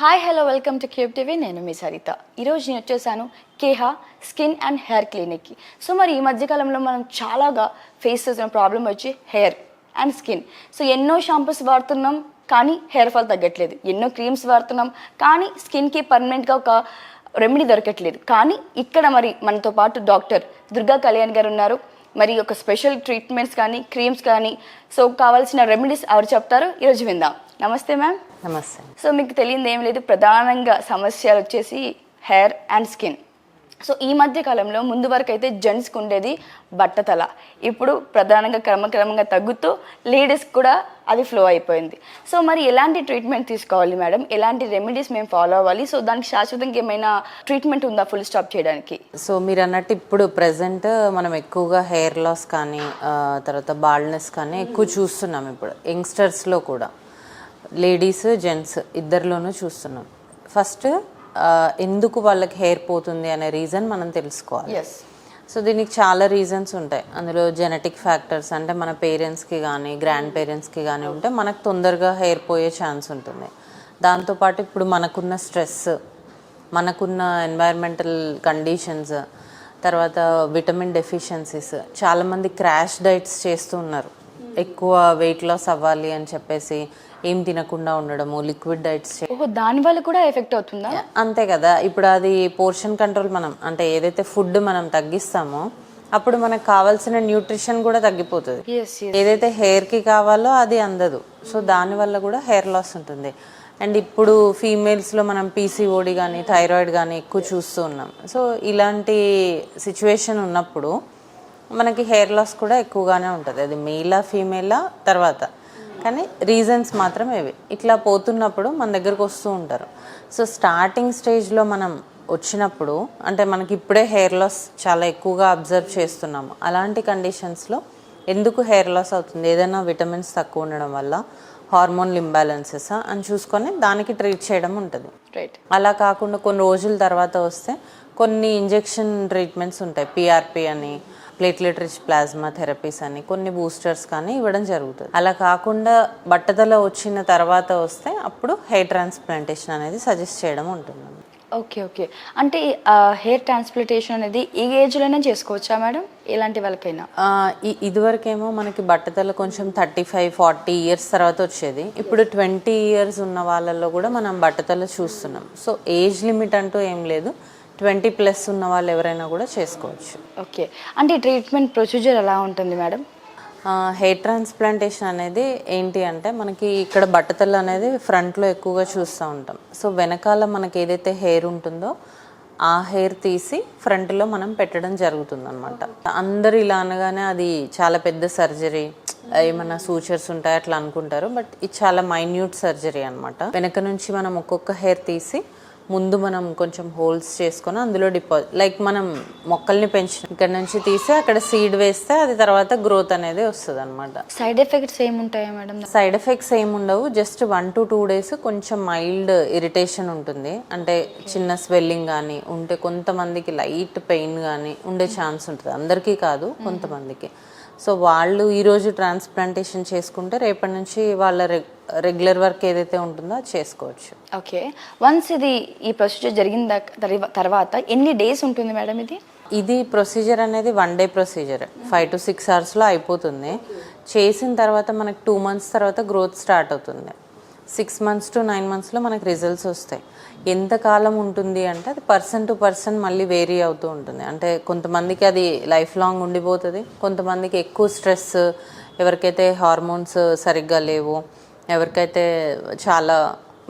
Hi hello welcome to Qube TV నేను మీ సరిత. ఈరోజు నేను వచ్చేసాను కేహా స్కిన్ అండ్ హెయిర్ క్లినిక్కి సో మరి ఈ మధ్యకాలంలో మనం చాలాగా ఫేస్ చేసిన ప్రాబ్లం వచ్చి హెయిర్ అండ్ స్కిన్. సో ఎన్నో షాంపూస్ వాడుతున్నాం కానీ హెయిర్ ఫాల్ తగ్గట్లేదు. ఎన్నో క్రీమ్స్ వాడుతున్నాం కానీ స్కిన్కి పర్మనెంట్గా ఒక రెమెడీ దొరకట్లేదు. కానీ ఇక్కడ మరి మనతో పాటు డాక్టర్ దుర్గా కళ్యాణ్ గారు ఉన్నారు. మరి ఒక స్పెషల్ ట్రీట్మెంట్స్ కానీ క్రీమ్స్ కానీ సో కావాల్సిన రెమెడీస్ ఎవరు చెప్తారో ఈరోజు విందాం. నమస్తే మ్యామ్. నమస్తే. సో మీకు తెలియదు ఏం లేదు ప్రధానంగా సమస్యలు వచ్చేసి హెయిర్ అండ్ స్కిన్. సో ఈ మధ్య కాలంలో ముందు వరకు అయితే జెంట్స్కి ఉండేది బట్టతల. ఇప్పుడు ప్రధానంగా క్రమక్రమంగా తగ్గుతూ లేడీస్కి కూడా అది ఫ్లో అయిపోయింది. సో మరి ఎలాంటి ట్రీట్మెంట్ తీసుకోవాలి మేడం? ఎలాంటి రెమెడీస్ మేము ఫాలో అవ్వాలి? సో దానికి శాశ్వతంగా ఏమైనా ట్రీట్మెంట్ ఉందా ఫుల్ స్టాప్ చేయడానికి? సో మీరు అన్నట్టు ఇప్పుడు ప్రజెంట్ మనం ఎక్కువగా హెయిర్ లాస్ కానీ తర్వాత బాల్నెస్ కానీ ఎక్కువ చూస్తున్నాం ఇప్పుడు. యంగ్స్టర్స్లో కూడా. లేడీస్ జెంట్స్ ఇద్దరిలోనూ చూస్తున్నాం. ఫస్ట్ ఎందుకు వాళ్ళకి హెయిర్ పోతుంది అనే రీజన్ మనం తెలుసుకోవాలి. సో దీనికి చాలా రీజన్స్ ఉంటాయి. అందులో జెనెటిక్ ఫ్యాక్టర్స్ అంటే మన పేరెంట్స్కి కానీ గ్రాండ్ పేరెంట్స్కి కానీ ఉంటే మనకు తొందరగా హెయిర్ పోయే ఛాన్స్ ఉంటుంది. దాంతోపాటు ఇప్పుడు మనకున్న స్ట్రెస్ మనకున్న ఎన్వైర్మెంటల్ కండిషన్స్ తర్వాత విటమిన్ డెఫిషియన్సీస్ చాలామంది క్రాష్ డైట్స్ చేస్తూ ఉన్నారు. ఎక్కువ వెయిట్ లాస్ అవ్వాలి అని చెప్పేసి ఏం తినకుండా ఉండడము లిక్విడ్ డైట్స్ ఓహో దానివల్ల కూడా ఎఫెక్ట్ అవుతుందా? అంతే కదా. ఇప్పుడు అది పోర్షన్ కంట్రోల్ మనం అంటే ఏదైతే ఫుడ్ మనం తగ్గిస్తామో అప్పుడు మనకు కావాల్సిన న్యూట్రిషన్ కూడా తగ్గిపోతుంది. ఏదైతే హెయిర్కి కావాలో అది అందదు. సో దానివల్ల కూడా హెయిర్ లాస్ ఉంటుంది. అండ్ ఇప్పుడు ఫీమేల్స్లో మనం పీసీఓడి కానీ థైరాయిడ్ కానీ ఎక్కువ చూస్తూ ఉన్నాం. సో ఇలాంటి సిచ్యువేషన్ ఉన్నప్పుడు మనకి హెయిర్ లాస్ కూడా ఎక్కువగానే ఉంటుంది. అది మెయిలా ఫీమేలా తర్వాత. కానీ రీజన్స్ మాత్రం ఇవి. ఇట్లా పోతున్నప్పుడు మన దగ్గరకు వస్తూ ఉంటారు. సో స్టార్టింగ్ స్టేజ్లో మనం వచ్చినప్పుడు అంటే మనకి ఇప్పుడే హెయిర్ లాస్ చాలా ఎక్కువగా అబ్జర్వ్ చేస్తున్నాము. అలాంటి కండిషన్స్లో ఎందుకు హెయిర్ లాస్ అవుతుంది? ఏదైనా విటమిన్స్ తక్కువ ఉండడం వల్ల హార్మోన్ ఇంబ్యాలెన్సెస్ అని చూసుకొని దానికి ట్రీట్ చేయడం ఉంటుంది. రైట్ అలా కాకుండా కొన్ని రోజుల తర్వాత వస్తే కొన్ని ఇంజెక్షన్ ట్రీట్మెంట్స్ ఉంటాయి. పిఆర్పి అని ప్లేట్లెట్ రిచ్ ప్లాస్మా థెరపీస్ అని కొన్ని బూస్టర్స్ కానీ ఇవ్వడం జరుగుతుంది. అలా కాకుండా బట్టతల వచ్చిన తర్వాత వస్తే అప్పుడు హెయిర్ ట్రాన్స్ప్లాంటేషన్ అనేది సజెస్ట్ చేయడం ఉంటుంది. Okay okay. అంటే హెయిర్ ట్రాన్స్ప్లాంటేషన్ అనేది ఈ ఏజ్లోనే చేసుకోవచ్చా మేడం? ఎలాంటి వాళ్ళకైనా? ఇదివరకేమో మనకి బట్టతల కొంచెం థర్టీ ఫైవ్ ఫార్టీ ఇయర్స్ తర్వాత వచ్చేది. ఇప్పుడు ట్వంటీ ఇయర్స్ ఉన్న వాళ్ళల్లో కూడా మనం బట్టతల చూస్తున్నాం. సో ఏజ్ లిమిట్ అంటూ ఏం లేదు. ట్వంటీ ప్లస్ ఉన్న వాళ్ళు ఎవరైనా కూడా చేసుకోవచ్చు. ఓకే. అంటే ట్రీట్మెంట్ ప్రొసీజర్ ఎలా ఉంటుంది మేడం? హెయిర్ ట్రాన్స్ప్లాంటేషన్ అనేది ఏంటి అంటే మనకి ఇక్కడ బట్టతలు అనేది ఫ్రంట్లో ఎక్కువగా చూస్తూ ఉంటాం. సో వెనకాల మనకి ఏదైతే హెయిర్ ఉంటుందో ఆ హెయిర్ తీసి ఫ్రంట్లో మనం పెట్టడం జరుగుతుంది అనమాట అందరు ఇలా అనగానే అది చాలా పెద్ద సర్జరీ ఏమన్నా సూచర్స్ ఉంటాయి అట్లా అనుకుంటారు. బట్ ఇది చాలా మైన్యూట్ సర్జరీ అన్నమాట. వెనక నుంచి మనం ఒక్కొక్క హెయిర్ తీసి ముందు మనం కొంచెం హోల్స్ చేసుకొని అందులో డిపాజిట్ లైక్ మనం మొక్కల్ని పెంచిన ఇక్కడ నుంచి తీసి అక్కడ సీడ్ వేస్తే అది తర్వాత గ్రోత్ అనేది వస్తుంది అనమాట సైడ్ ఎఫెక్ట్స్ ఏముంటాయా మేడం? సైడ్ ఎఫెక్ట్స్ ఏమి ఉండవు just one to two days కొంచెం మైల్డ్ ఇరిటేషన్ ఉంటుంది. అంటే చిన్న స్వెల్లింగ్ కానీ ఉంటే కొంతమందికి లైట్ పెయిన్ కానీ ఉండే ఛాన్స్ ఉంటుంది. అందరికీ కాదు కొంతమందికి. సో వాళ్ళు ఈరోజు ట్రాన్స్ప్లాంటేషన్ చేసుకుంటే రేపటి నుంచి వాళ్ళ రెగ్యులర్ వర్క్ ఏదైతే ఉంటుందో అది చేసుకోవచ్చు. ఓకే. వన్స్ ఇది ఈ ప్రొసీజర్ జరిగిన తర్వాత ఎన్ని డేస్ ఉంటుంది మేడం ఇది? ఇది ప్రొసీజర్ అనేది one day procedure five to six అవర్స్లో అయిపోతుంది. చేసిన తర్వాత మనకి టూ మంత్స్ తర్వాత గ్రోత్ స్టార్ట్ అవుతుంది. సిక్స్ మంత్స్ టు నైన్ మంత్స్లో మనకు రిజల్ట్స్ వస్తాయి. ఎంత కాలం ఉంటుంది అంటే అది పర్సన్ టు పర్సన్ మళ్ళీ వేరీ అవుతూ ఉంటుంది. అంటే కొంతమందికి అది లైఫ్ లాంగ్ ఉండిపోతుంది కొంతమందికి ఎక్కువ స్ట్రెస్ ఎవరికైతే హార్మోన్స్ సరిగ్గా లేవు ఎవరికైతే చాలా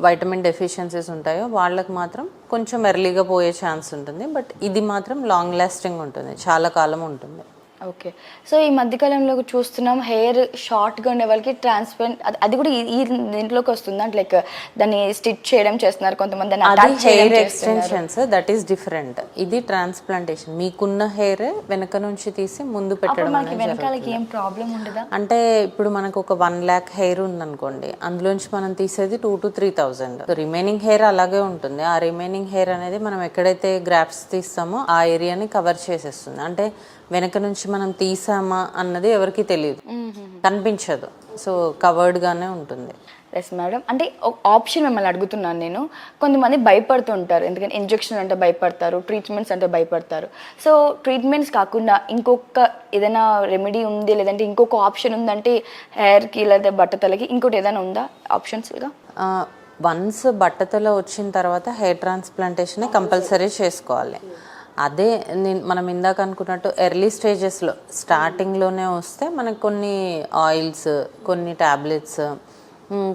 వైటమిన్ డెఫిషియన్సీస్ ఉంటాయో వాళ్ళకి మాత్రం కొంచెం ఎర్లీగా పోయే ఛాన్స్ ఉంటుంది. బట్ ఇది మాత్రం లాంగ్ లాస్టింగ్ ఉంటుంది చాలా కాలం ఉంటుంది. ఓకే. సో ఈ మధ్యకాలంలో చూస్తున్నాం హెయిర్ షార్ట్గా ఉండే వాళ్ళకి ట్రాన్స్ప్లాంట్ అది కూడా ఈ- దీంట్లోకి వస్తుంది? అంటే లైక్ దాన్ని స్టిచ్ చేయడం చేస్తున్నారు కొంతమంది hair. Extensions that is different ఇది ట్రాన్స్ప్లాంటేషన్. మీకున్న హెయిర్ వెనక నుంచి తీసి ముందు పెట్టడం వెనకాలకి ఏం ప్రాబ్లం ఉండదా? అంటే ఇప్పుడు మనకు ఒక వన్ ల్యాక్ హెయిర్ ఉందనుకోండి అందులోంచి మనం తీసేది two to three thousand. Remaining hair అలాగే ఉంటుంది. ఆ రిమైనింగ్ హెయిర్ అనేది మనం ఎక్కడైతే గ్రాఫ్స్ తీస్తామో ఆ ఏరియాని కవర్ చేసేస్తుంది. అంటే వెనక నుంచి మనం తీసామా అన్నది ఎవరికి తెలియదు. కనిపించదు. సో కవర్డ్ గానే ఉంటుంది. ఎస్ మేడం అంటే ఒక ఆప్షన్ మిమ్మల్ని అడుగుతున్నాను నేను. కొంతమంది భయపడుతూ ఉంటారు ఎందుకంటే ఇంజెక్షన్ అంటే భయపడతారు ట్రీట్మెంట్స్ అంటే భయపడతారు. సో ట్రీట్మెంట్స్ కాకుండా ఇంకొక ఏదైనా రెమెడీ ఉంది లేదంటే ఇంకొక ఆప్షన్ ఉందంటే హెయిర్కి లేదా బట్టతలకి ఇంకోటి ఏదైనా ఉందా ఆప్షన్స్గా వన్స్ బట్టతలో వచ్చిన తర్వాత హెయిర్ ట్రాన్స్ప్లాంటేషన్ కంపల్సరీ చేసుకోవాలి. అదే నేను మనం ఇందాక అనుకున్నట్టు ఎర్లీ స్టేజెస్లో స్టార్టింగ్లోనే వస్తే మనకు కొన్ని ఆయిల్స్ కొన్ని ట్యాబ్లెట్స్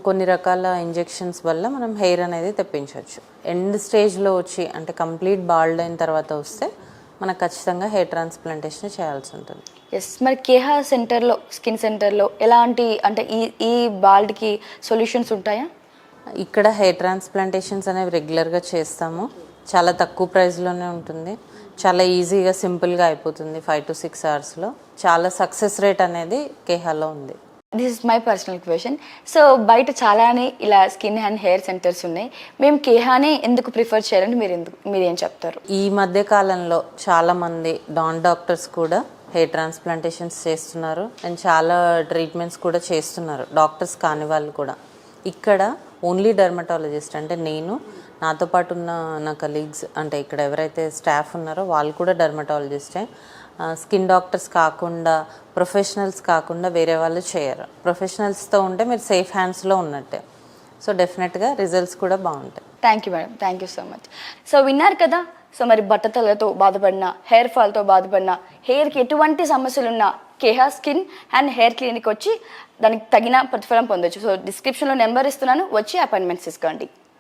కొన్ని రకాల ఇంజెక్షన్స్ వల్ల మనం హెయిర్ అనేది తెప్పించవచ్చు. ఎండ్ స్టేజ్లో వచ్చి అంటే కంప్లీట్ బాల్డ్ అయిన తర్వాత వస్తే మనకు ఖచ్చితంగా హెయిర్ ట్రాన్స్ప్లాంటేషన్ చేయాల్సి ఉంటుంది. ఎస్ మరి కేహా సెంటర్లో స్కిన్ సెంటర్లో ఎలాంటి అంటే ఈ ఈ బాల్డ్కి సొల్యూషన్స్ ఉంటాయా? ఇక్కడ హెయిర్ ట్రాన్స్ప్లాంటేషన్స్ అనేవి రెగ్యులర్గా చేస్తాము. చాలా తక్కువ ప్రైస్లోనే ఉంటుంది. చాలా ఈజీగా సింపుల్గా అయిపోతుంది ఫైవ్ టు సిక్స్ అవర్స్లో చాలా సక్సెస్ రేట్ అనేది కేహాలో ఉంది. This is my personal question so బయట చాలానే ఇలా స్కిన్ అండ్ హెయిర్ సెంటర్స్ ఉన్నాయి. మేము కేహానే ఎందుకు ప్రిఫర్ చేయాలని మీరు ఎందుకు మీరు ఏం చెప్తారు? ఈ మధ్య కాలంలో చాలామంది డాన్ డాక్టర్స్ కూడా హెయిర్ ట్రాన్స్ప్లాంటేషన్స్ చేస్తున్నారు. అండ్ చాలా ట్రీట్మెంట్స్ కూడా చేస్తున్నారు. డాక్టర్స్ కాని వాళ్ళు కూడా. ఇక్కడ ఓన్లీ డర్మటాలజిస్ట్ అంటే నేను నాతో పాటు ఉన్న నా కలీగ్స్ అంటే ఇక్కడ ఎవరైతే స్టాఫ్ ఉన్నారో వాళ్ళు కూడా డర్మటాలజిస్టే స్కిన్ డాక్టర్స్ కాకుండా ప్రొఫెషనల్స్ కాకుండా వేరే వాళ్ళు చేయరు. ప్రొఫెషనల్స్తో ఉంటే మీరు సేఫ్ హ్యాండ్స్లో ఉన్నట్టే. సో డెఫినెట్గా రిజల్ట్స్ కూడా బాగుంటాయి. Thank you madam thank you so much so విన్నారు కదా? సో మరి బట్టతలతో బాధపడిన హెయిర్ ఫాల్తో బాధపడిన హెయిర్కి ఎటువంటి సమస్యలు ఉన్నా Keha skin and hair clinic వచ్చి దానికి తగిన ప్రతిఫలం పొందొచ్చు. సో డిస్క్రిప్షన్లో నెంబర్ ఇస్తున్నాను. వచ్చి అపాయింట్మెంట్స్ తీసుకోండి.